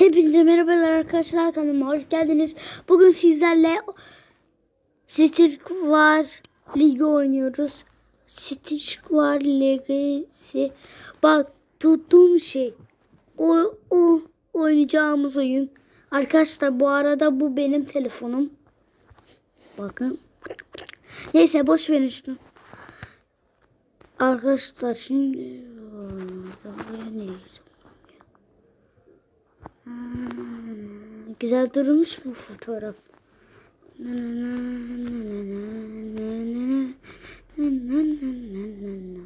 Hepinize merhabalar arkadaşlar kanalıma hoş geldiniz. Bugün sizlerle Stitch var ligi oynuyoruz. Stitch var ligisi. Bak tuttuğum şey o, o oynayacağımız oyun. Arkadaşlar bu arada bu benim telefonum. Bakın. Neyse boş verin şunu. Arkadaşlar şimdi buraya ne Güzel durmuş bu fotoğraf. Na na na, na na na, na na na, na na na na na na.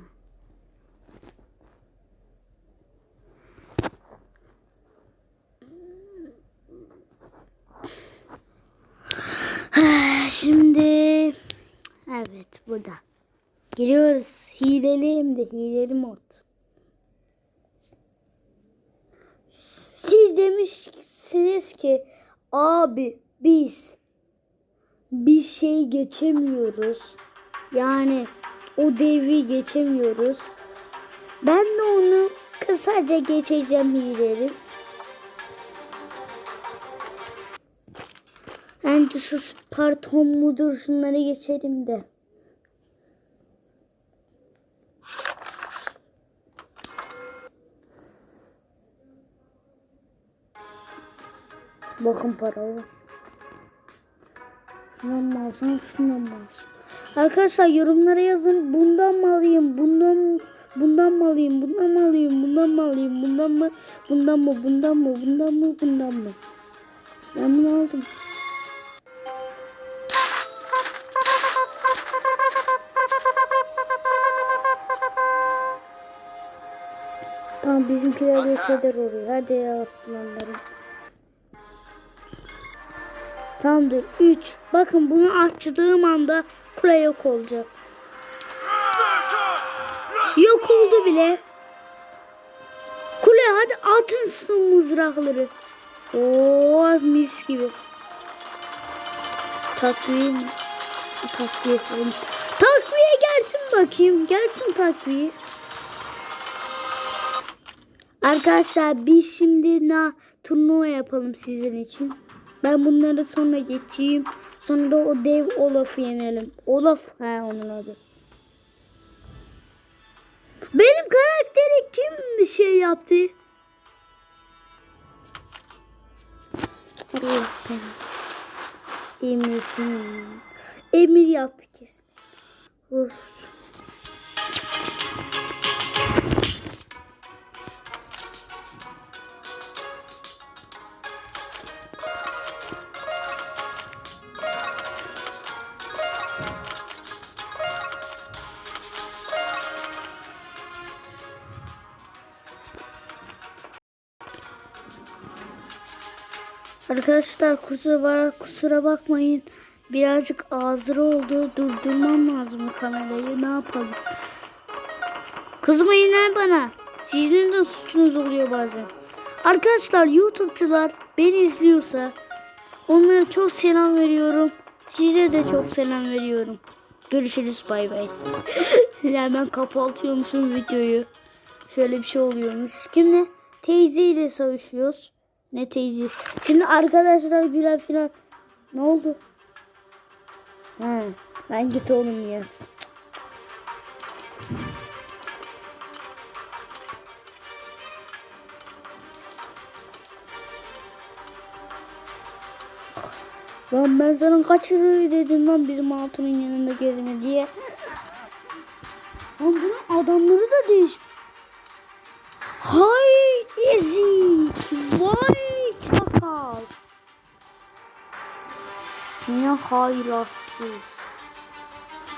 Ah, Şimdi evet burada. Giriyoruz. Hileli de hileli mod. Siz demişsiniz ki abi biz bir şey geçemiyoruz. Yani o devri geçemiyoruz. Ben de onu kısaca geçeceğim ileri. Ben de şu parton mudur şunları geçelim de. Bakın paraya. Şundan mı alsam, şundan mı alsam? Arkadaşlar yorumlara yazın. Bundan mı alayım? Bundan bundan mı alayım? Bundan mı alayım? Bundan mı alayım? Bundan mı? Bundan mı? Bundan mı? Bundan mı? Bundan mı? Ben bunu aldım. Tamam bizimkiler de şeyler oluyor. Hadi ya aslanlarım. Tamamdır. 3. Bakın bunu açtığım anda kule yok olacak. Yok oldu bile. Kule hadi atın şu mızrakları. Oo mis gibi. Takviye? Takviye yapalım. Takviye gelsin bakayım. Gelsin takviye. Arkadaşlar biz şimdi na turnuva yapalım sizin için. Ben bunları sonra geçeyim. Sonra da o dev Olaf'ı yenelim. Olaf he onun adı. Benim karakteri kim bir şey yaptı? Emir'sin. Emir yaptı kesin. Of. Arkadaşlar kusura, kusura bakmayın. Birazcık ağzır oldu. Durdurmam lazım kamerayı. Ne yapalım? Kızmayın lan bana. Sizin de suçunuz oluyor bazen. Arkadaşlar YouTube'cular beni izliyorsa onlara çok selam veriyorum. Size de çok selam veriyorum. Görüşürüz bay bay. Hemen kapatıyormuşum videoyu. Şöyle bir şey oluyormuş. Kimle? Teyzeyle savaşıyoruz. Ne teyze? Şimdi arkadaşlar gülen filan. Ne oldu? Ha, ben git oğlum ya. Lan ben sana kaçırıyor dedim lan bizim altının yanında gezme diye. Lan bunun adamları da değiş. Hay ezik. Vay çakal. Ne haylatsız.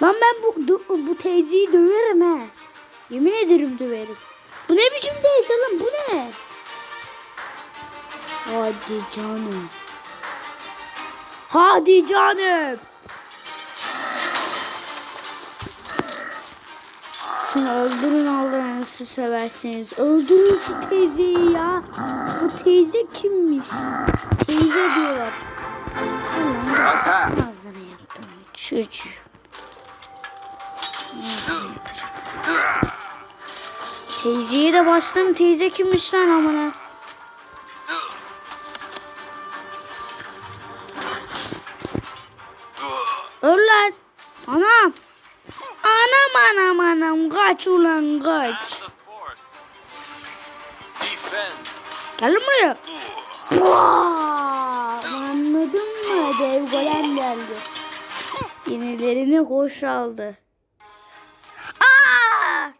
Lan ben bu, bu teyzeyi döverim he. Yemin ederim döverim. Bu ne biçim teyze lan bu ne? Hadi canım. Hadi canım. Şunu öldürün Allah'ınızı seversiniz. Öldürün şu teyzeyi ya. Bu teyze kimmiş? Teyze diyorlar. Allah'ım ağzına yaptım. Çocuğu. Teyzeye de bastım. Teyze kimmiş lan amına? Gel lan buraya. Anladın mı? Dev golem geldi. Yenilerini hoş aldı. Aa!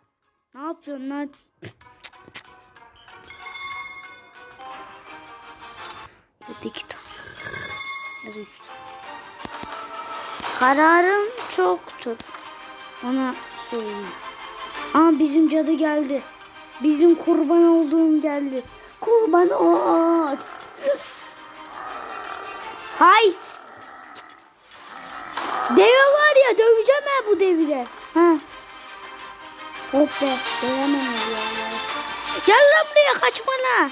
Ne yapıyorsun lan? Hadi iki tane. Hadi üç. Kararım çoktur. Ona söyleyeyim. Ama bizim cadı geldi. Bizim kurban olduğum geldi. Kurban ol. Hay. Deve var ya döveceğim ben bu devire. Ha. Hoppa. Dövemem ya. Gel lan buraya kaçma lan.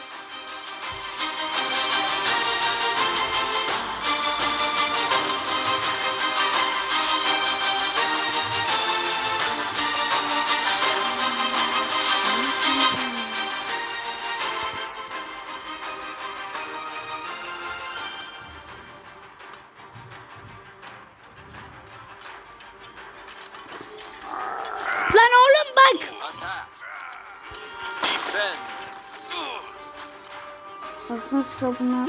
Oğlum bak. Arkadaşlar buna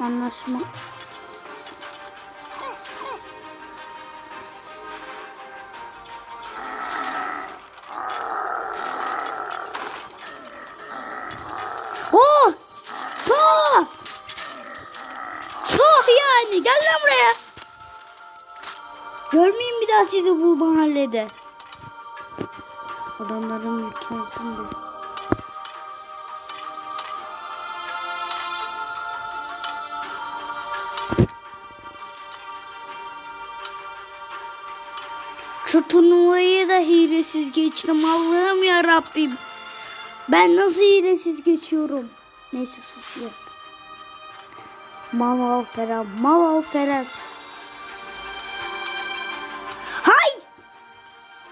anlaşma. Oh! Soğuk! Soğuk yani. Gel lan bir daha sizi bu mahallede. Adamların yüklensin diye. Şu turnuvayı da hilesiz geçtim. Allah'ım ya Rabbim. Ben nasıl hilesiz geçiyorum? Neyse susuyor. Mama opera, mama opera.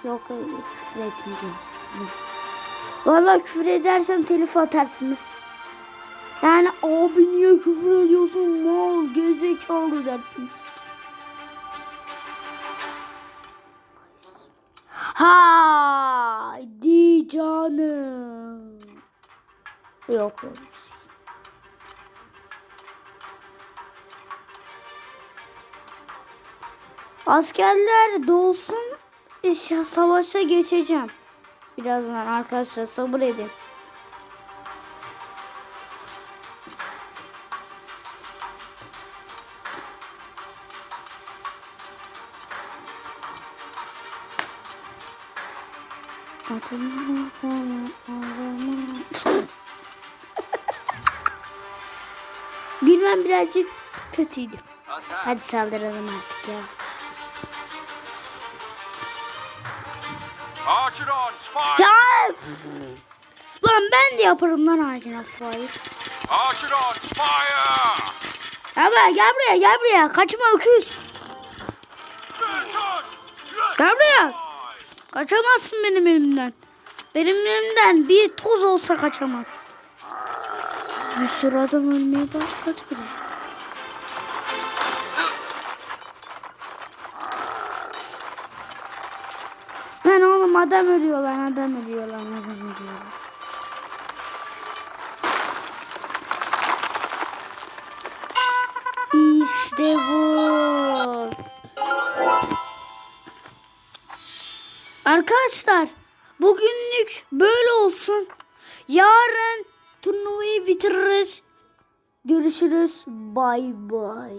Yok öyle küfür etmeyeceğim size. Valla küfür edersem telif atarsınız. Yani abi niye küfür ediyorsun mal gezekalı dersiniz. Haydi canım. Yok öyle şey. Askerler dolsun işte savaşa geçeceğim. Birazdan arkadaşlar sabır edin. Bilmem birazcık kötüydü. Hadi saldıralım artık ya. Ya! Lan ben de yaparım lan. Archidons, fire! Gel buraya gel buraya gel buraya. Kaçma öküz. Gel buraya. Kaçamazsın benim elimden. Benim elimden bir toz olsa kaçamaz. Bir sürü adam ölmeye başladı bile. Adam ölüyor lan adam ölüyor lan adam ölüyor. İşte bu. Arkadaşlar bugünlük böyle olsun. Yarın turnuvayı bitiririz. Görüşürüz. Bay bay.